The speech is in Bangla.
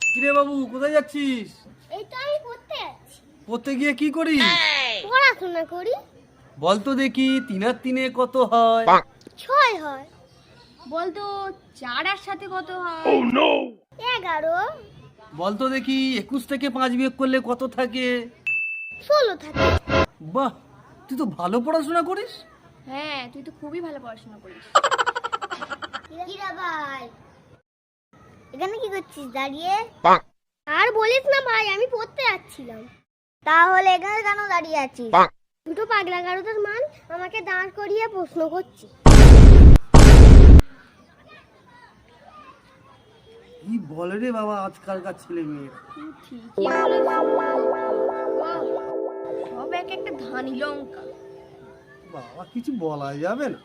কিরে বাবু কোথায় যাচ্ছিস? এই তো আমি পড়তে যাচ্ছি পড়তে গিয়ে কি করিস? পড়াশোনা করি। বলতো দেখি তিন আর তিনে কত হয়? ছয় হয়। বলতো চার আর সাথে কত হয়? এগারো। বলতো দেখি একুশ থেকে পাঁচ বিয়োগ করলে কত থাকে? ষোলো থাকে। বাহ তুই তো ভালো পড়াশোনা করিস? হ্যাঁ তুই তো খুবই ভালো পড়াশোনা করিস কিরা ভাই এখানে কি করছিস? দাঁড়িয়ে? আর বলিস না ভাই আমি পড়তে যাচ্ছিলাম। তাহলে এখানে কেন দাঁড়িয়ে আছিস? দুটো পাগলা গারুদের মান আমাকে দাঁড় করিয়ে প্রশ্ন করছি। কি বলে রে বাবা আজকালকার ছেলে মেয়ে সব এক একটা ধানি লঙ্কা। বাবা কিছু বলা যাবে না।